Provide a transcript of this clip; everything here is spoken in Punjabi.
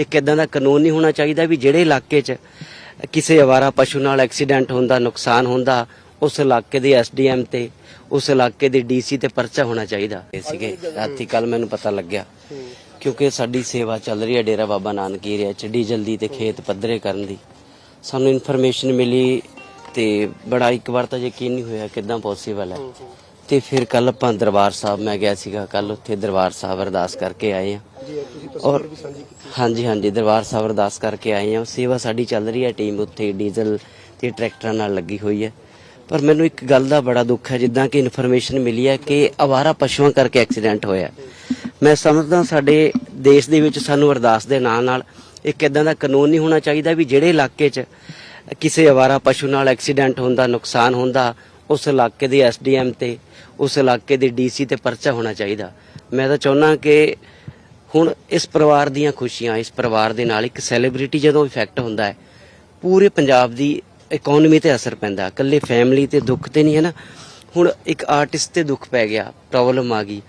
ਇੱਕ ਇਦਾਂ ਦਾ ਕਾਨੂੰਨ ਨਹੀਂ ਹੋਣਾ ਚਾਹੀਦਾ ਵੀ ਜਿਹੜੇ ਇਲਾਕੇ 'ਚ ਕਿਸੇ ਅਵਾਰਾ ਪਸ਼ੂ ਨਾਲ ਐਕਸੀਡੈਂਟ ਹੁੰਦਾ, ਨੁਕਸਾਨ ਹੁੰਦਾ, ਉਸ ਇਲਾਕੇ ਦੇ ਐਸਡੀਐਮ ਤੇ, ਉਸ ਇਲਾਕੇ ਦੇ ਡੀਸੀ ਤੇ ਪਰਚਾ ਹੋਣਾ ਚਾਹੀਦਾ। ਸੀਗੇ, ਰਾਤੀ ਕੱਲ ਮੈਨੂੰ ਪਤਾ ਲੱਗਿਆ। ਕਿਉਂਕਿ ਸਾਡੀ ਸੇਵਾ ਚੱਲ ਰਹੀ ਹੈ ਡੇਰਾ ਬਾਬਾ ਨਾਨਕ ਏਰੀਆ 'ਚ ਡੀਜ਼ਲ ਦੀ ਤੇ ਖੇਤ ਪੱਧਰੇ ਕਰਨ ਦੀ। ਸਾਨੂੰ ਇਨਫੋਰਮੇਸ਼ਨ ਮਿਲੀ ਤੇ ਬੜਾ ਇੱਕ ਵਾਰ ਤਾਂ ਯਕੀਨ ਨਹੀਂ ਹੋਇਆ ਕਿਦਾਂ ਪੋਸੀਬਲ ਹੈ। ਤੇ ਫਿਰ ਕੱਲ ਆਪਾਂ ਦਰਬਾਰ ਸਾਹਿਬ ਮੈਂ ਗਿਆ ਸੀਗਾ ਕੱਲ ਉੱਥੇ ਦਰਬਾਰ ਸਾਹਿਬ ਅਰਦਾਸ ਕਰਕੇ ਆਏ ਆ ਔਰ ਹਾਂਜੀ ਹਾਂਜੀ ਦਰਬਾਰ ਸਾਹਿਬ ਅਰਦਾਸ ਕਰਕੇ ਆਏ ਆ ਸੇਵਾ ਸਾਡੀ ਚੱਲ ਰਹੀ ਹੈ ਟੀਮ ਉੱਥੇ ਡੀਜ਼ਲ ਤੇ ਟਰੈਕਟਰਾਂ ਨਾਲ ਲੱਗੀ ਹੋਈ ਹੈ। ਪਰ ਮੈਨੂੰ ਇੱਕ ਗੱਲ ਦਾ ਬੜਾ ਦੁੱਖ ਹੈ ਜਿੱਦਾਂ ਕਿ ਇਨਫੋਰਮੇਸ਼ਨ ਮਿਲੀ ਹੈ ਕਿ ਅਵਾਰਾ ਪਸ਼ੂਆਂ ਕਰਕੇ ਐਕਸੀਡੈਂਟ ਹੋਇਆ ਮੈਂ ਸਮਝਦਾ ਸਾਡੇ ਦੇਸ਼ ਦੇ ਵਿੱਚ ਸਾਨੂੰ ਅਰਦਾਸ ਦੇ ਨਾਲ ਨਾਲ ਇੱਕ ਇਦਾਂ ਦਾ ਕਾਨੂੰਨ ਨਹੀਂ ਹੋਣਾ ਚਾਹੀਦਾ ਵੀ ਜਿਹੜੇ ਇਲਾਕੇ 'ਚ ਕਿਸੇ ਅਵਾਰਾ ਪਸ਼ੂ ਨਾਲ ਐਕਸੀਡੈਂਟ ਹੁੰਦਾ ਨੁਕਸਾਨ ਹੁੰਦਾ ਉਸ ਇਲਾਕੇ ਦੇ ਐਸਡੀਐਮ ਤੇ, ਉਸ ਇਲਾਕੇ ਦੇ ਡੀਸੀ ਤੇ ਪਰਚਾ ਹੋਣਾ ਚਾਹੀਦਾ। ਮੈਂ ਤਾਂ ਚਾਹੁੰਦਾ ਕਿ ਹੁਣ ਇਸ ਪਰਿਵਾਰ ਦੀਆਂ ਖੁਸ਼ੀਆਂ, ਇਸ ਪਰਿਵਾਰ ਦੇ ਨਾਲ ਇੱਕ ਸੈਲੀਬ੍ਰਿਟੀ ਜਦੋਂ ਇਫੈਕਟ ਹੁੰਦਾ ਹੈ, ਪੂਰੇ ਪੰਜਾਬ ਦੀ ਇਕਨੋਮੀ ਤੇ ਅਸਰ ਪੈਂਦਾ ਇਕੱਲੇ ਫੈਮਿਲੀ ਤੇ ਦੁੱਖ ਤੇ ਨਹੀਂ ਹੈ ਨਾ। ਹੁਣ ਇੱਕ ਆਰਟਿਸਟ ਤੇ ਦੁੱਖ ਪੈ ਗਿਆ ਪ੍ਰੋਬਲਮ ਆ ਗਈ।